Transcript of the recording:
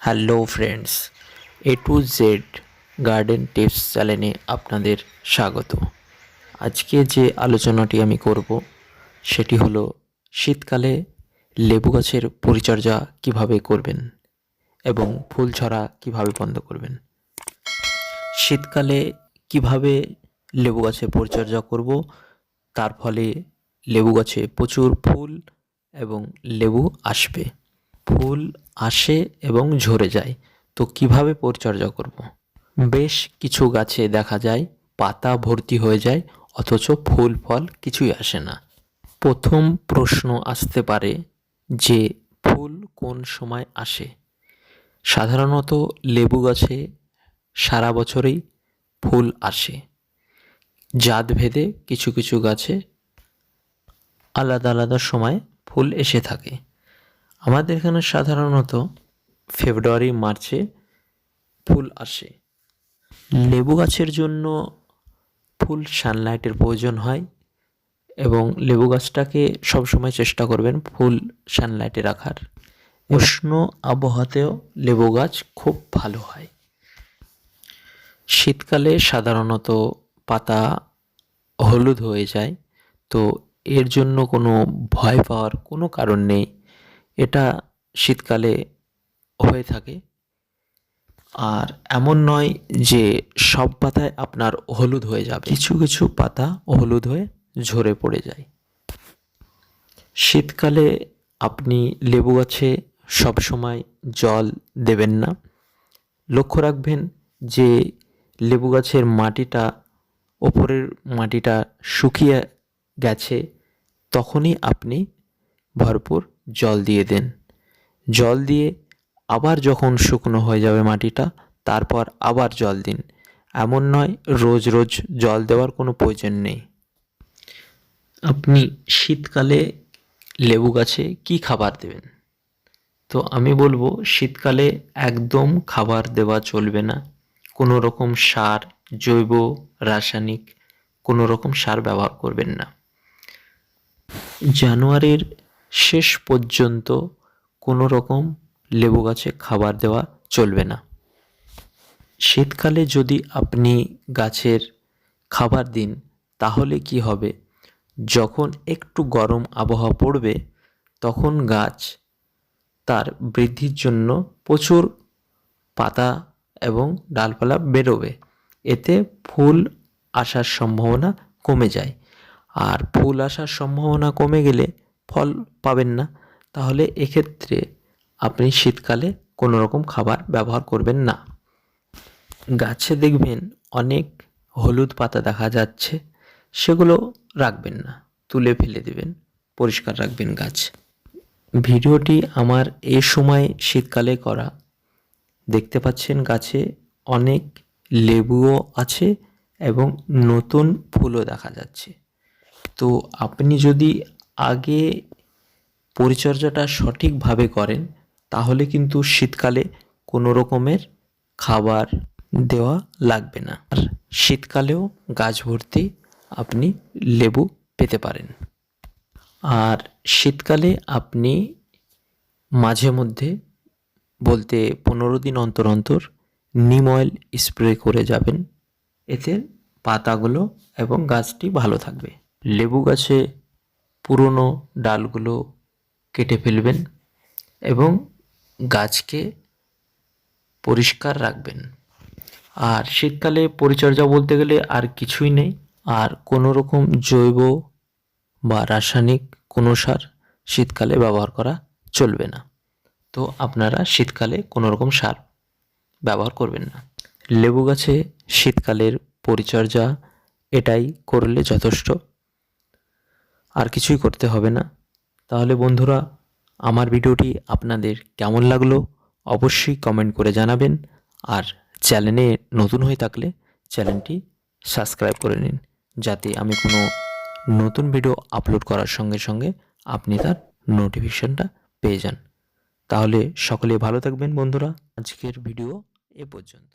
Hello friends A to Z garden tips চ্যানেলে আপনাদের স্বাগত। আজকে যে আলোচনাটি আমি করব, সেটি হলো শীতকালে লেবু গাছের পরিচর্যা কীভাবে করবেন এবং ফুল ছড়া কীভাবে বন্ধ করবেন। শীতকালে কীভাবে লেবু গাছের পরিচর্যা করব, তার ফলে লেবু গাছে প্রচুর ফুল এবং লেবু আসবে। ফুল আসে এবং ঝরে যায়, তো কীভাবে পরিচর্যা করব। বেশ কিছু গাছে দেখা যায় পাতা ভর্তি হয়ে যায়, অথচ ফুল, ফল কিছুই আসে না। প্রথম প্রশ্ন আসতে পারে যে ফুল কোন সময় আসে? সাধারণত লেবু গাছে সারা বছরেই ফুল আসে। জাত ভেদে কিছু কিছু গাছে আলাদা আলাদা সময় ফুল এসে থাকে। আমাদের এখানে সাধারণত ফেব্রুয়ারি মার্চে ফুল আসে। লেবু গাছের জন্য ফুল সানলাইটের প্রয়োজন হয় এবং লেবু গাছটাকে সবসময় চেষ্টা করবেন ফুল সানলাইটে রাখার। উষ্ণ আবহাওয়াতেও লেবু গাছ খুব ভালো হয়। শীতকালে সাধারণত পাতা হলুদ হয়ে যায় তো এর জন্য কোনো ভয় পাওয়ার কোনো কারণ নেই। এটা শীতকালে হয়ে থাকে। আর এমন নয় যে সব পাতায় আপনার হলুদ হয়ে যাবে। কিছু কিছু পাতা হলুদ হয়ে ঝরে পড়ে যায়। শীতকালে আপনি লেবু গাছে সবসময় জল দেবেন না। লক্ষ্য রাখবেন যে লেবু গাছের মাটিটা, ওপরের মাটিটা শুকিয়ে গেছে, তখনই আপনি ভরপুর জল দিয়ে দেন। জল দিয়ে আবার যখন শুকনো হয়ে যাবে মাটিটা, তারপর আবার জল দিন। এমন নয়, রোজ রোজ জল দেওয়ার কোনো প্রয়োজন নেই। আপনি শীতকালে লেবু গাছে কি খাবার দেবেন? তো আমি বলব, শীতকালে একদম খাবার দেওয়া চলবে না। কোনো রকম সার, জৈব, রাসায়নিক কোনো রকম সার ব্যবহার করবেন না। জানুয়ারির শেষ পর্যন্ত কোনো রকম লেবু গাছে খাবার দেওয়া চলবে না। শীতকালে যদি আপনি গাছের খাবার দিন, তাহলে কি হবে? যখন একটু গরম আবহাওয়া পড়বে, তখন গাছ তার বৃদ্ধির জন্য প্রচুর পাতা এবং ডালপালা বেরোবে। এতে ফুল আসার সম্ভাবনা কমে যায়। আর ফুল আসার সম্ভাবনা কমে গেলে ফল পাবেন না, তাহলে এক্ষেত্রে আপনি শীতকালে কোনো রকম খাবার ব্যবহার করবেন না। গাছে দেখবেন অনেক হলুদ পাতা দেখা যাচ্ছে, সেগুলো রাখবেন না, তুলে ফেলে দেবেন, পরিষ্কার রাখবেন গাছ। ভিডিওটি আমার এই সময় শীতকালে করা। দেখতে পাচ্ছেন গাছে অনেক লেবুও আছে এবং নতুন ফুলও দেখা যাচ্ছে। তো আপনি যদি আগে পরিচর্যাটা সঠিকভাবে করেন, তাহলে কিন্তু শীতকালে কোনো রকমের খাবার দেওয়া লাগবে না। আর শীতকালেও গাছ ভর্তি আপনি লেবু পেতে পারেন। আর শীতকালে আপনি মাঝে মধ্যে বলতে পনেরো দিন অন্তর অন্তর নিম অয়েল স্প্রে করে যাবেন। এতে পাতাগুলো এবং গাছটি ভালো থাকবে। লেবু গাছে পুরনো ডালগুলো কেটে ফেলবেন এবং গাছকে পরিষ্কার রাখবেন। আর শীতকালে পরিচর্যা বলতে গেলে আর কিছুই নেই। আর কোনো রকম জৈব বা রাসায়নিক কোনো সার শীতকালে ব্যবহার করা চলবে না। তো আপনারা শীতকালে কোনো রকম সার ব্যবহার করবেন না। লেবু গাছে শীতকালের পরিচর্যা এটাই করলে যথেষ্ট। আর কিছুই করতে হবে না। তাহলে বন্ধুরা, আমার ভিডিওটি আপনাদের কেমন লাগল অবশ্যই কমেন্ট করে জানাবেন আর চ্যানেলে নতুন হয়ে থাকলে চ্যানেলটি সাবস্ক্রাইব করে নিন যাতে আমি কোনো নতুন ভিডিও আপলোড করার সঙ্গে সঙ্গে আপনি তার নোটিফিকেশনটা পেয়ে যান। তাহলে সকলে ভালো থাকবেন বন্ধুরা, আজকের ভিডিও এ পর্যন্ত।